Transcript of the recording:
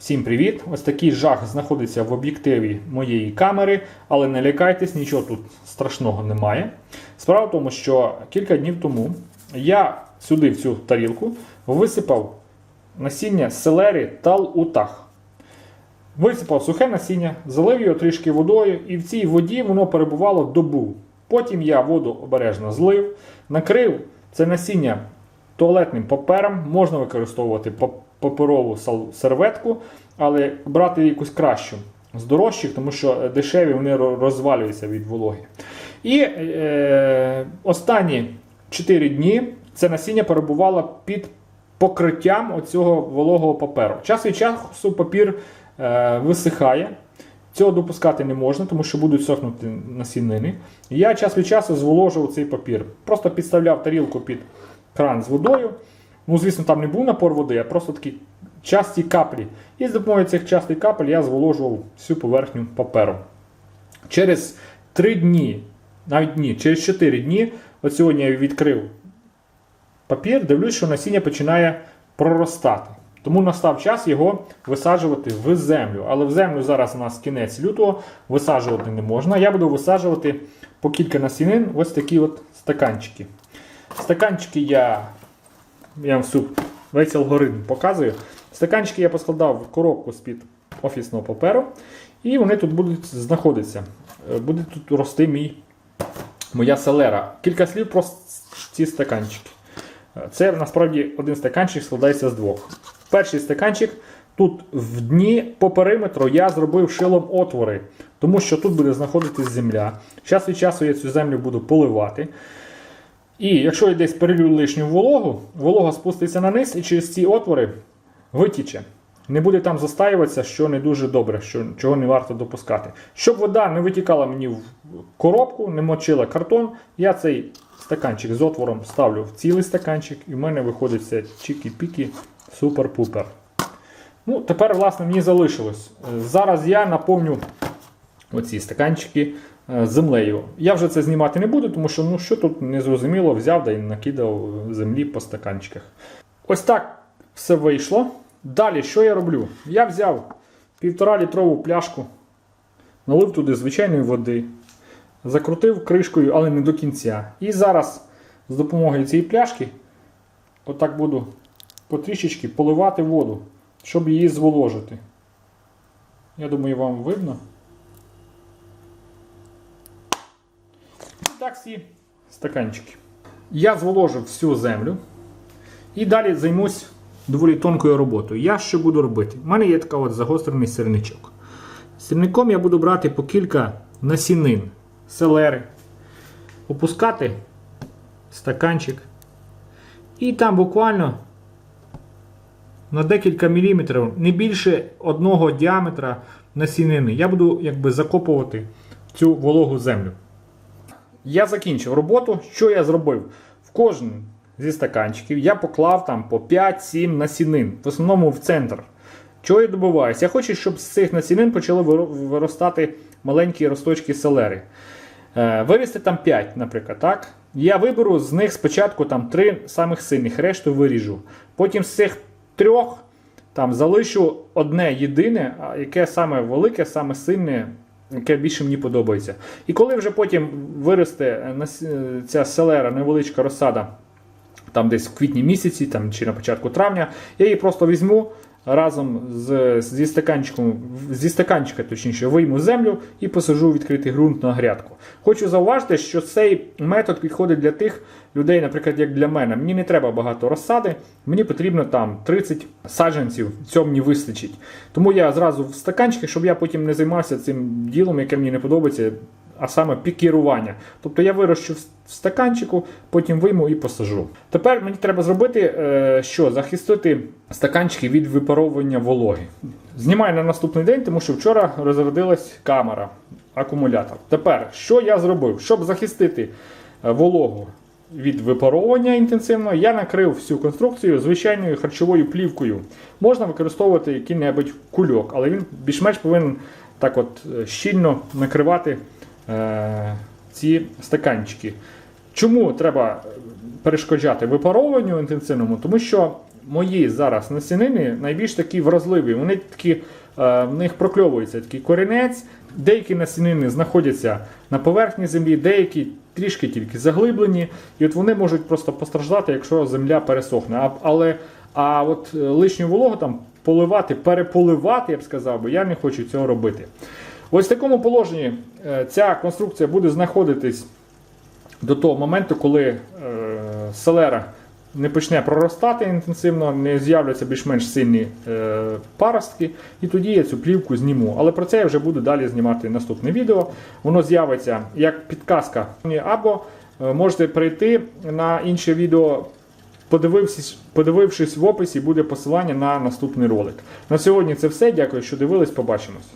Всім привіт! Ось такий жах знаходиться в об'єктиві моєї камери, але не лякайтесь, нічого тут страшного немає. Справа в тому, що кілька днів тому я сюди, в цю тарілку, висипав насіння селери тал-утах. Висипав сухе насіння, залив його трішки водою, і в цій воді воно перебувало добу. Потім я воду обережно злив, накрив це насіння туалетним папером, можна використовувати пап- паперову серветку, але брати якусь кращу з дорожчих, тому що дешеві вони розвалюються від вологи. І е, останні 4 дні це насіння перебувало під покриттям оцього вологого паперу. Час від часу папір е, висихає. Цього допускати не можна, тому що будуть сохнути насінини. Я час від часу зволожував цей папір. Просто підставляв тарілку під кран з водою. Ну, звісно, там не був напор води, а просто такі часті каплі. І з допомогою цих частих капель я зволожував всю поверхню паперу. Через 3 дні, навіть дні, через 4 дні, от сьогодні я відкрив папір, дивлюсь, що насіння починає проростати. Тому настав час його висаджувати в землю. Але в землю зараз у нас кінець лютого, висаджувати не можна. Я буду висаджувати по кілька насінин ось такі от стаканчики. Стаканчики я, я вам всю, весь алгоритм показую. Стаканчики я поскладав в коробку з-під офісного паперу, і вони тут будуть знаходитися. Е, Буде тут рости мій, моя селера. Кілька слів про ці стаканчики. Е, Це насправді один стаканчик складається з двох. Перший стаканчик. Тут в дні по периметру я зробив шилом отвори, тому що тут буде знаходитись земля. Час від часу я цю землю буду поливати. І якщо я десь перелю лишню вологу, волога спуститься на низ і через ці отвори витіче. Не буде там застаюватися, що не дуже добре, що, чого не варто допускати. Щоб вода не витікала мені в коробку, не мочила картон, я цей стаканчик з отвором ставлю в цілий стаканчик, і в мене виходить все чікі-пікі, супер-пупер. Ну, тепер, власне, мені залишилось. Зараз я наповню оці стаканчики землею. Я вже це знімати не буду, тому що ну що тут незрозуміло, взяв да і накидав землі по стаканчиках. Ось так все вийшло. Далі, що я роблю? Я взяв півтора літрову пляшку, налив туди звичайної води, закрутив кришкою, але не до кінця. І зараз з допомогою цієї пляшки отак буду потрішечки поливати воду, щоб її зволожити. Я думаю, вам видно. І так всі стаканчики. Я зволожив всю землю. І далі займусь доволі тонкою роботою. Я що буду робити? У мене є така от загострений сирничок. Сирником я буду брати по кілька насінин, селери, опускати стаканчик. І там буквально на декілька міліметрів, не більше одного діаметра насінини. Я буду якби закопувати цю вологу землю. Я закінчив роботу. Що я зробив? В кожен зі стаканчиків я поклав там по 5-7 насінин, в основному в центр. Чого я добиваюся? Я хочу, щоб з цих насінин почали виростати маленькі росточки селери. Е, Вирісти там 5, наприклад. так? Я виберу з них спочатку там 3 самих сильних, решту виріжу. Потім з цих трьох там залишу одне єдине, яке саме велике, саме сильне, яке більше мені подобається. І коли вже потім виросте е, е, ця селера, невеличка розсада, там десь в квітні місяці там, чи на початку травня, я її просто візьму разом з, зі стаканчиком, зі стаканчика, точніше, вийму землю і посажу відкритий ґрунт на грядку. Хочу зауважити, що цей метод підходить для тих людей, наприклад, як для мене. Мені не треба багато розсади, мені потрібно там 30 саджанців, цього мені вистачить. Тому я зразу в стаканчики, щоб я потім не займався цим ділом, яке мені не подобається, а саме пікірування. Тобто я вирощу в стаканчику, потім вийму і посажу. Тепер мені треба зробити, е, що захистити стаканчики від випаровування вологи. Знімаю на наступний день, тому що вчора розрядилась камера, акумулятор. Тепер, що я зробив? Щоб захистити е, вологу від випаровування інтенсивно, я накрив всю конструкцію звичайною харчовою плівкою. Можна використовувати який-небудь кульок, але він більш-менш повинен так от е, щільно накривати ці стаканчики. Чому треба перешкоджати випаровуванню інтенсивному? Тому що мої зараз насінини найбільш такі вразливі. Вони такі, е, в них прокльовується такий корінець. Деякі насінини знаходяться на поверхні землі, деякі трішки тільки заглиблені, і от вони можуть просто постраждати, якщо земля пересохне. А, але а от е, лишню вологу там поливати, переполивати, я б сказав, би, я не хочу цього робити. Ось в такому положенні е, ця конструкція буде знаходитись до того моменту, коли е, селера не почне проростати інтенсивно, не з'являться більш-менш сильні е, паростки, і тоді я цю плівку зніму. Але про це я вже буду далі знімати наступне відео. Воно з'явиться як підказка, або можете перейти на інше відео. Подивившись, подивившись в описі, буде посилання на наступний ролик. На сьогодні це все. Дякую, що дивились. Побачимось.